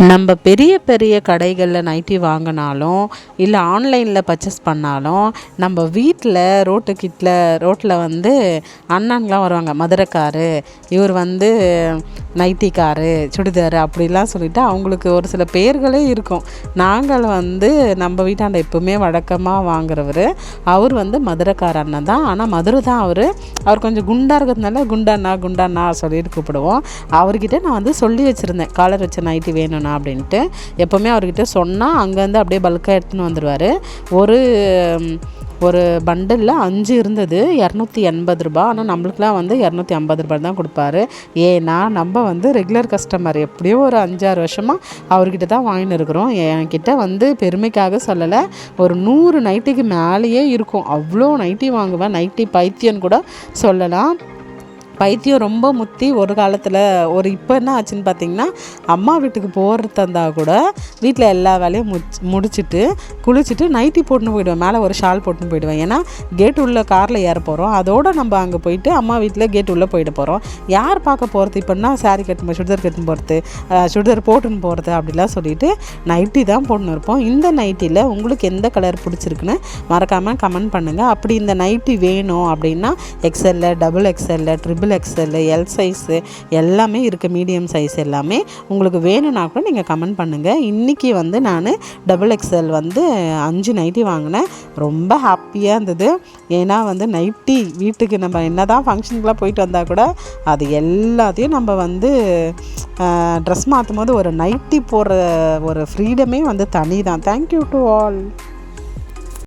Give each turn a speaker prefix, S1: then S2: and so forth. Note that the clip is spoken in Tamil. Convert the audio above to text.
S1: நம்ம பெரிய பெரிய கடைகளில் நைட்டி வாங்கினாலும் இல்லை ஆன்லைனில் பர்ச்சேஸ் பண்ணாலும் நம்ம வீட்டில் ரோட்டுக்கிட்ட ரோட்டில் வந்து அண்ணன்லாம் வருவாங்க மதுரைக்காரு இவர் வந்து நைட்டிக்காரு சுடிதார் அப்படிலாம் சொல்லிட்டு அவங்களுக்கு ஒரு சில பேர்களே இருக்கும். நாங்கள் வந்து நம்ம வீட்டாண்ட எப்பவுமே வழக்கமாக வாங்குறவர் அவர் வந்து மதுரைக்கார அண்ணன் தான். ஆனால் மதுரை தான் அவர். அவர் கொஞ்சம் குண்டாக இருக்கிறதுனால குண்டாண்ணா குண்டாண்ணா சொல்லிட்டு கூப்பிடுவோம். அவர்கிட்ட நான் வந்து சொல்லி வச்சுருந்தேன். காலர் வச்ச நைட்டி வேணும்ண்ணா அப்படின்ட்டு எப்போவுமே அவர்கிட்ட சொன்னால் அங்கேருந்து அப்படியே பல்காக எடுத்துன்னு வந்துடுவார் ஒரு ஒரு பண்டலில் அஞ்சு இருந்தது இரநூத்தி எண்பது ரூபா. ஆனால் நம்மளுக்குலாம் வந்து இரநூத்தி ஐம்பது ரூபாய் தான் கொடுப்பாரு. ஏன்னா நம்ம வந்து ரெகுலர் கஸ்டமர் எப்படியோ ஒரு அஞ்சாறு வருஷமாக அவர்கிட்ட தான் வாங்கின்னு இருக்கிறோம். என்கிட்ட வந்து பெருமைக்காக சொல்லலை ஒரு நூறு நைட்டிக்கு மேலேயே இருக்கும். அவ்வளோ நைட்டி வாங்குவேன். நைட்டி பைத்தியன்னு கூட சொல்லலாம். பைத்தியம் ரொம்ப முத்தி ஒரு காலத்தில் ஒரு இப்போ என்ன ஆச்சுன்னு பார்த்தீங்கன்னா அம்மா வீட்டுக்கு போகிறதா இருந்தால் கூட வீட்டில் எல்லா வேலையும் முச் முடிச்சுட்டு குளிச்சுட்டு நைட்டி போட்டுன்னு போயிடுவேன். மேலே ஒரு ஷால் போட்டுன்னு போயிடுவேன். ஏன்னா கேட் உள்ள காரில் ஏற போகிறோம் அதோடு நம்ம அங்கே போயிட்டு அம்மா வீட்டில் கேட் உள்ளே போயிட போகிறோம் யார் பார்க்க போகிறது இப்போன்னா சாரி கட்டும்போது சுடிதார் கட்டுன்னு போகிறது சுடிதார் போட்டுன்னு போகிறது அப்படிலாம் சொல்லிட்டு நைட்டி தான் போட்டுன்னு இருப்போம். இந்த நைட்டியில் உங்களுக்கு எந்த கலர் பிடிச்சிருக்குன்னு மறக்காமல் கமெண்ட் பண்ணுங்கள் அப்படி இந்த நைட்டி வேணும் அப்படின்னா எக்ஸ்எல்ல double எக்ஸ்எல்ல triple double XL L size எல்லாமே இருக்குது மீடியம் சைஸ் எல்லாமே. உங்களுக்கு வேணும்னா கூட நீங்கள் கமெண்ட் பண்ணுங்கள் இன்றைக்கி வந்து நான் டபுள் எக்ஸ்எல் வந்து அஞ்சு நைட்டி வாங்கினேன். ரொம்ப ஹாப்பியாக இருந்தது. ஏன்னா வந்து நைட்டி வீட்டுக்கு நம்ம என்ன தான் ஃபங்க்ஷனுக்குலாம் போயிட்டு வந்தால் கூட அது எல்லாத்தையும் நம்ம வந்து ட்ரெஸ் மாற்றும் போது ஒரு நைட்டி போடுற ஒரு ஃப்ரீடமே வந்து தனி தான் தேங்க்யூ டு ஆல்